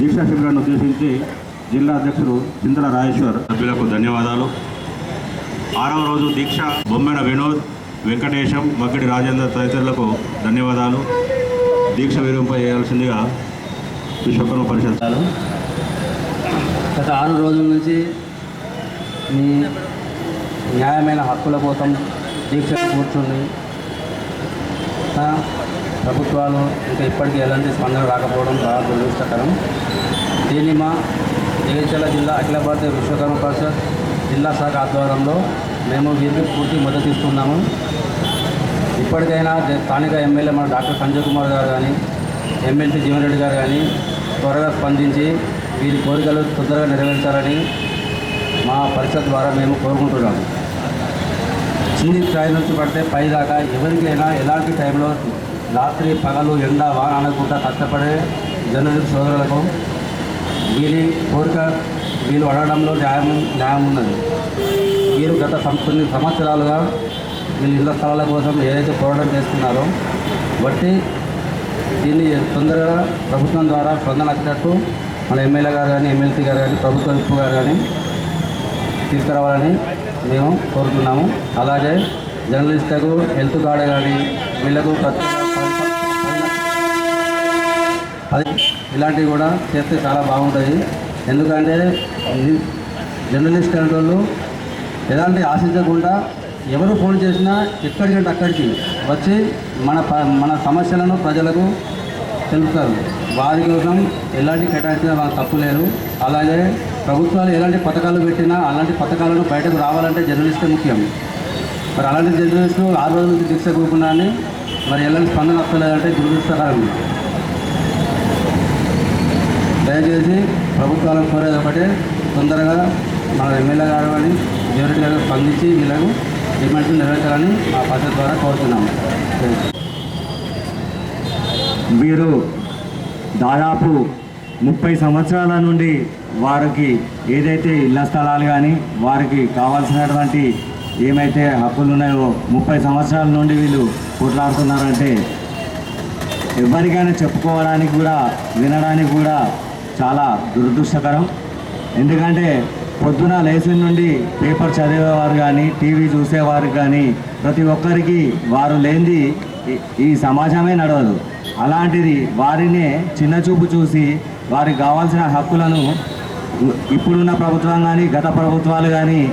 దీక్షా శిబిరాన్ని ఉద్దేశించి జిల్లా అధ్యక్షుడు చింతల రాజేశ్వర్ సభ్యులకు ధన్యవాదాలు. ఆరవ రోజు దీక్ష బొమ్మెన వినోద్ వెంకటేశం మక్కిడి రాజేందర్ తదితరులకు ధన్యవాదాలు. దీక్ష విరింప చేయాల్సిందిగా విశ్వకర్మ పరిషత్ గత ఆరు రోజుల నుంచి మీ న్యాయమైన హక్కుల కోసం దీక్ష కూర్చుని ప్రభుత్వాలు ఇంకా ఇప్పటికీ ఎలాంటి స్పందన రాకపోవడం చాలా దురదృష్టకరం. దీన్ని మా జగిత్యాల జిల్లా అఖిల భారతీయ విశ్వకర్మ పరిషత్ జిల్లా శాఖ ఆధ్వర్యంలో మేము వీరికి పూర్తి మద్దతు ఇస్తున్నాము. ఇప్పటికైనా స్థానిక ఎమ్మెల్యే మన డాక్టర్ సంజయ్ కుమార్ గారు కానీ ఎమ్మెల్సీ జీవన్ రెడ్డి గారు కానీ త్వరగా స్పందించి వీరి కోరికలు తొందరగా నెరవేర్చాలని మా పరిషత్ ద్వారా మేము కోరుకుంటున్నాము చిన్ని స్థాయి నుంచి పడితే పై దాకా ఎవరికైనా ఎలాంటి టైంలో రాత్రి పగలు ఎండ వాన అనకుండా కష్టపడే జర్నలిస్ట్ సోదరులకు వీరి కోరిక వీళ్ళు అడగడంలో న్యాయం న్యాయం ఉన్నది. వీరు గత కొన్ని సంవత్సరాలుగా వీళ్ళు ఇళ్ళ స్థలాల కోసం ఏదైతే పోరాటం చేస్తున్నారో బట్టి దీన్ని తొందరగా ప్రభుత్వం ద్వారా స్పందన వచ్చేటట్టు మన ఎమ్మెల్యే గారు కానీ ఎమ్మెల్సీ గారు కానీ ప్రభుత్వ విప్పు గారు కానీ తీసుకురావాలని మేము కోరుతున్నాము. అలాగే జర్నలిస్టులకు హెల్త్ కార్డు కానీ వీళ్ళకు అది ఇలాంటివి కూడా చేస్తే చాలా బాగుంటుంది ఎందుకంటే జర్నలిస్ట్ అనే వాళ్ళు ఎలాంటి ఆశించకుండా ఎవరు ఫోన్ చేసినా ఎక్కడికంటే అక్కడికి వచ్చి మన ప- మన సమస్యలను ప్రజలకు తెలుపుతారు. వారి కోసం ఎలాంటి కేటాయించినా మనకు తప్పు లేదు అలాగే ప్రభుత్వాలు ఎలాంటి పథకాలు పెట్టినా అలాంటి పథకాలను బయటకు రావాలంటే జర్నలిస్టే ముఖ్యం. మరి అలాంటి జర్నలిస్టులు ఆరు రోజుల నుంచి దీక్ష కూకున్నా మరి ఎలాంటి స్పందన వస్తలేదంటే దురదృష్టకరం. దయచేసి ప్రభుత్వాలకు కోరేది ఒకటే తొందరగా మన ఎమ్మెల్యే గారు కానీ జ్యూరిటీ గారు స్పందించి వీళ్ళకు డిమాండ్స్ నెరవేర్చాలని మా పద్ధతి ద్వారా కోరుతున్నాము. వీరు దాదాపు ముప్పై సంవత్సరాల నుండి వారికి ఏదైతే ఇళ్ళ స్థలాలు కానీ వారికి కావాల్సినటువంటి ఏమైతే హక్కులు ఉన్నాయో ముప్పై సంవత్సరాల నుండి వీళ్ళు కొట్లాడుతున్నారంటే ఎవరికైనా చెప్పుకోవడానికి కూడా వినడానికి కూడా చాలా దురదృష్టకరం. ఎందుకంటే పొద్దున లేచిన నుండి పేపర్ చదివేవారు కానీ టీవీ చూసేవారు కానీ ప్రతి ఒక్కరికి వారు లేనిది ఈ- సమాజమే నడవదు. అలాంటిది వారినే చిన్నచూపు చూసి వారికి కావాల్సిన హక్కులను ఇప్పుడున్న ప్రభుత్వం కానీ గత ప్రభుత్వాలు కానీ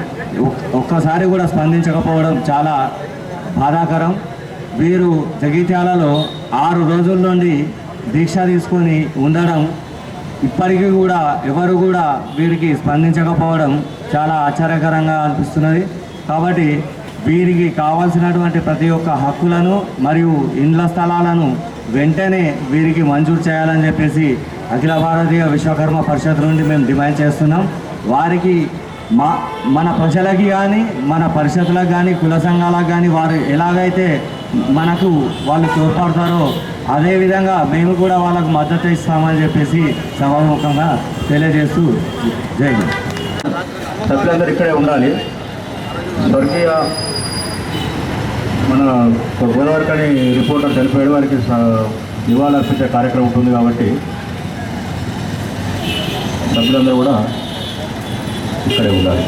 ఒక్కసారి కూడా స్పందించకపోవడం చాలా బాధాకరం. వీరు జగిత్యాలలో ఆరు రోజుల నుండి దీక్ష తీసుకొని ఉండడం ఇప్పటికీ కూడా ఎవరు కూడా వీరికి స్పందించకపోవడం చాలా ఆశ్చర్యకరంగా అనిపిస్తున్నది. కాబట్టి వీరికి కావాల్సినటువంటి ప్రతి ఒక్క హక్కులను మరియు ఇండ్ల స్థలాలను వెంటనే వీరికి మంజూరు చేయాలని చెప్పేసి అఖిల భారతీయ విశ్వకర్మ పరిషత్ నుండి మేము డిమాండ్ చేస్తున్నాం. వారికి మా మన ప్రజలకి కానీ మన పరిషత్లకు కానీ కుల సంఘాలకు కానీ వారు ఎలాగైతే మనకు వాళ్ళు తోడ్పడతారో అదేవిధంగా మేము కూడా వాళ్ళకు మద్దతు ఇస్తామని చెప్పేసి సభాముఖంగా తెలియజేస్తూ జై సభ్యులందరూ ఇక్కడే ఉండాలి. స్వర్గీయ మన గోదావరికని రిపోర్టర్ చనిపోయాడు వారికి స- నివాళులర్పించే కార్యక్రమం ఉంటుంది కాబట్టి సభ్యులందరూ కూడా ఇక్కడే ఉండాలి.